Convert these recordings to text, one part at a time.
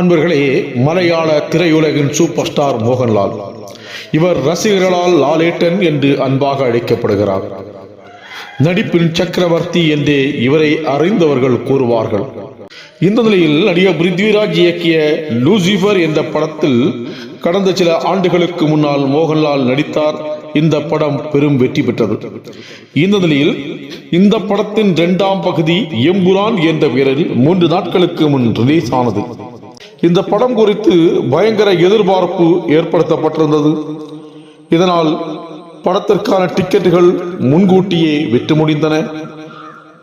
அன்பர்களே மலையாள திரையுலகின் super star Mohanlal. இவர் ரசிகர்களால் லாலேட்டன் என்று அன்பாக அழைக்கப்படுகிறார். நடிப்பின் சக்கரவர்த்தி என்றே இவரை அறிந்தவர்கள் கூறுவார்கள். இந்த நிலையில் நடிகர் பிருத்விராஜ் இயக்கிய லூசிபர் என்ற படத்தில் கடந்த சில ஆண்டுகளுக்கு முன்னால் மோகன்லால் நடித்தார். இந்த படம் பெரும் வெற்றி பெற்றது. இந்த நிலையில் இந்த படத்தின் இரண்டாம் பகுதி எம்புரான் என்ற பெயரில் மூன்று நாட்களுக்கு முன் ரிலீஸ் ஆனது இந்த படம் குறித்து பயங்கர எதிர்பார்ப்பு ஏற்படுத்தப்பட்டிருந்தது. இதனால் படத்திற்கான டிக்கெட்டுகள் முன்கூட்டியே விற்று முடிந்தன.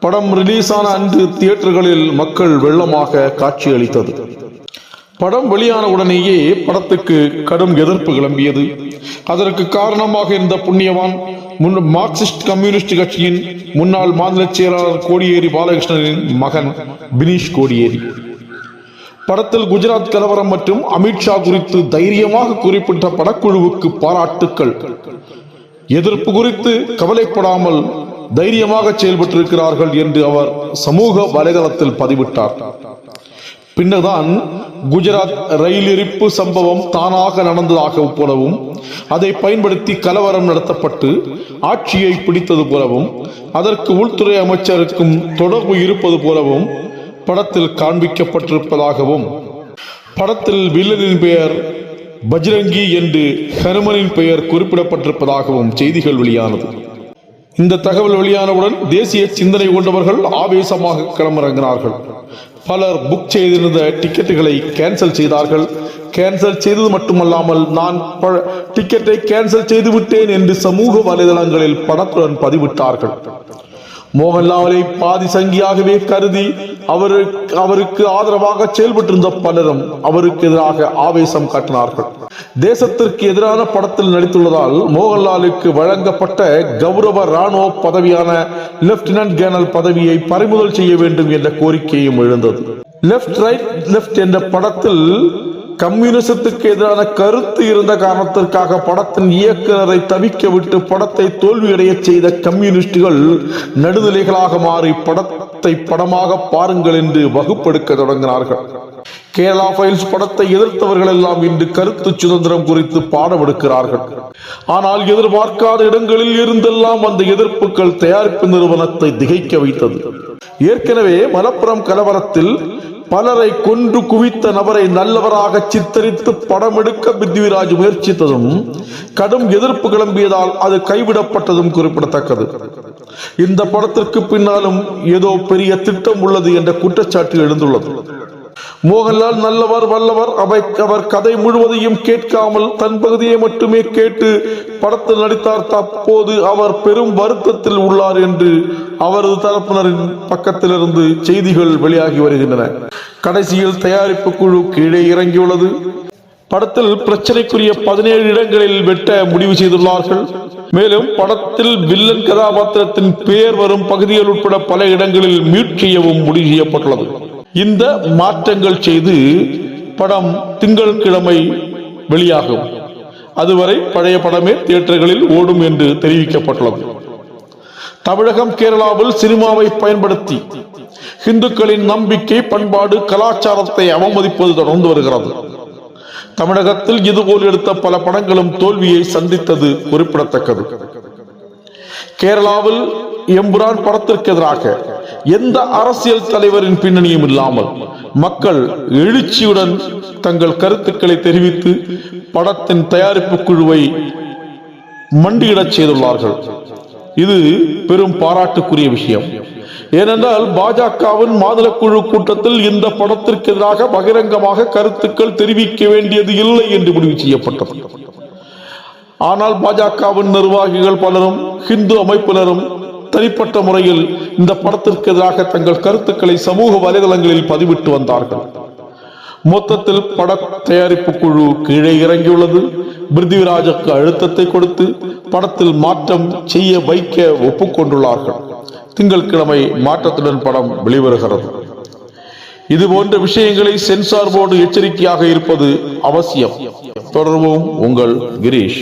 படம் ரிலீஸ் ஆன அன்று தியேட்டர்களில் மக்கள் வெள்ளமாக காட்சியளித்தது. படம் வெளியான உடனேயே படத்துக்கு கடும் எதிர்ப்பு கிளம்பியது. அதற்கு காரணமாக இருந்த புண்ணியவான் முன் மார்க்சிஸ்ட் கம்யூனிஸ்ட் கட்சியின் முன்னாள் மாநில செயலாளர் கோடியேரி பாலகிருஷ்ணனின் மகன் பினீஷ் கோடியேரி. படத்தில் குஜராத் கலவரம் மற்றும் அமித்ஷா குறித்து தைரியமாக குறிப்பிட்ட படக்குழுவுக்கு பாராட்டுக்கள். எதிர்ப்பு குறித்து கவலைப்படாமல் தைரியமாக செயல்பட்டிருக்கிறார்கள் என்று அவர் சமூக வலைதளத்தில் பதிவிட்டார். பின்னர்தான் குஜராத் ரயில் எரிப்பு சம்பவம் தானாக நடந்ததாக போலவும் அதை பயன்படுத்தி கலவரம் நடத்தப்பட்டு ஆட்சியை பிடித்தது போலவும் அதற்கு உள்துறை அமைச்சருக்கும் தொடர்பு இருப்பது போலவும் படத்தில் காண்பிக்கப்பட்டிருப்பதாகவும் படத்தில் வில்லனின் பெயர் பஜ்ரங்கி என்று ஹனுமனின் பெயர் குறிப்பிடப்பட்டிருப்பதாகவும் செய்திகள் வெளியானது. இந்த தகவல் வெளியானவுடன் தேசிய சிந்தனை கொண்டவர்கள் ஆவேசமாக களமிறங்கினார்கள். பலர் புக் செய்திருந்த டிக்கெட்டுகளை கேன்சல் செய்தார்கள். கேன்சல் செய்தது மட்டுமல்லாமல் நான் டிக்கெட்டை கேன்சல் செய்து விட்டேன் என்று சமூக வலைதளங்களில் படத்துடன் பதிவிட்டார்கள். மோகன்லாலை பாதி சங்கியாகவே கருதி அவருக்கு அவருக்கு ஆதரவாக செயல்பட்டிருந்த பலரும் அவருக்கு எதிராக ஆவேசம் காட்டினார்கள். தேசத்திற்கு எதிரான படத்தில் நடித்துள்ளதால் மோகன்லாலுக்கு வழங்கப்பட்ட கௌரவ ராணுவ பதவியான லெப்டினன்ட் கேர்னல் பதவியை பறிமுதல் செய்ய வேண்டும் என்ற கோரிக்கையும் எழுந்தது. லெப்ட் ரைட் லெப்ட் என்ற படத்தில் கம்யூனிசத்துக்கு எதிரான கருத்து இருந்த காரணத்திற்காக படத்தின் இயக்குனரை தவிக்க விட்டு படத்தை தோல்வியடைய செய்த கம்யூனிஸ்டுகள் நடுநிலைகளாக மாறி படத்தை படமாக பாருங்கள் என்று வகுப்பெடுக்க தொடங்கினார்கள். கேரளா ஃபைல்ஸ் படத்தை எதிர்த்தவர்கள் எல்லாம் இன்று கருத்து சுதந்திரம் குறித்து பாடமெடுக்கிறார்கள். ஆனால் எதிர்பார்க்காத இடங்களில் இருந்தெல்லாம் அந்த எதிர்ப்புகள் தயாரிப்பு நிறுவனத்தை திகைக்க வைத்தது. ஏற்கனவே மலப்புரம் கலவரத்தில் பலரை கொன்று குவித்த நபரை நல்லவராக சித்தரித்து படம் எடுக்க பிருத்திவிராஜ் முயற்சித்ததும் கடும் எதிர்ப்பு கிளம்பியதால் அது கைவிடப்பட்டதும் குறிப்பிடத்தக்கது. இந்த படத்திற்கு பின்னாலும் ஏதோ பெரிய திட்டம் உள்ளது என்ற குற்றச்சாட்டு எழுந்துள்ளது. மோகன்லால் நல்லவர் வல்லவர் அவை அவர் கதை முழுவதையும் கேட்காமல் தன் பகுதியை மட்டுமே கேட்டு படத்தில் நடித்தார். தற்போது அவர் பெரும் வருத்தத்தில் உள்ளார் என்று அவரது தரப்பினரின் பக்கத்திலிருந்து செய்திகள் வெளியாகி வருகின்றன. கடைசியில் தயாரிப்பு குழு கீழே இறங்கியுள்ளது. படத்தில் பிரச்சனைக்குரிய பதினேழு இடங்களில் வெட்ட முடிவு செய்துள்ளார்கள். மேலும் படத்தில் வில்லன் கதாபாத்திரத்தின் பெயர் வரும் பகுதிகள் உட்பட பல இடங்களில் மியூட் செய்யவும் முடிவு செய்யப்பட்டுள்ளது. இந்த மாற்றங்கள் செய்து படம் திங்கட்கிழமை வெளியாகும். அதுவரை பழைய படமே தியேட்டர்களில் ஓடும் என்று தெரிவிக்கப்பட்டுள்ளது. தமிழகம் கேரளாவில் சினிமாவை பயன்படுத்தி இந்துக்களின் நம்பிக்கை பண்பாடு கலாச்சாரத்தை அவமதிப்பது தொடர்ந்து வருகிறது. தமிழகத்தில் இதுபோல் எடுத்த பல படங்களும் தோல்வியை சந்தித்தது குறிப்பிடத்தக்கது. கேரளாவில் எம்புரான் படத்திற்கு எதிராக எந்த அரசியல் தலைவரின் பின்னணியும் இல்லாமல் மக்கள் எழுச்சியுடன் தங்கள் கருத்துக்களை தெரிவித்து படத்தின் தயாரிப்பு குழுவை மண்டியிடச் செய்துள்ளார்கள். இது பெரும் பாராட்டுக்குரிய விஷயம். ஏனென்றால் பாஜகவின் மாநில குழு கூட்டத்தில் இந்த படத்திற்கு எதிராக பகிரங்கமாக கருத்துக்கள் தெரிவிக்க வேண்டியது இல்லை என்று முடிவு செய்யப்பட்டது. ஆனால் பாஜகவின் நிர்வாகிகள் பலரும் ஹிந்து அமைப்பினரும் தனிப்பட்ட முறையில் இந்த படத்திற்கு எதிராக தங்கள் கருத்துக்களை சமூக வலைதளங்களில் பதிவிட்டு வந்தார்கள். மொத்தத்தில் பட தயாரிப்பு குழு கீழே இறங்கியுள்ளது. பிருத்திவிராஜுக்கு அழுத்தத்தை கொடுத்து படத்தில் மாற்றம் செய்ய வைக்க ஒப்புக்கொண்டுள்ளார்கள். திங்கட்கிழமை மாற்றத்துடன் படம் வெளிவருகிறது. இது போன்ற விஷயங்களை சென்சார் போர்டு எச்சரிக்கையாக இருப்பது அவசியம். தொடர்வோம் உங்கள் கிரீஷ்.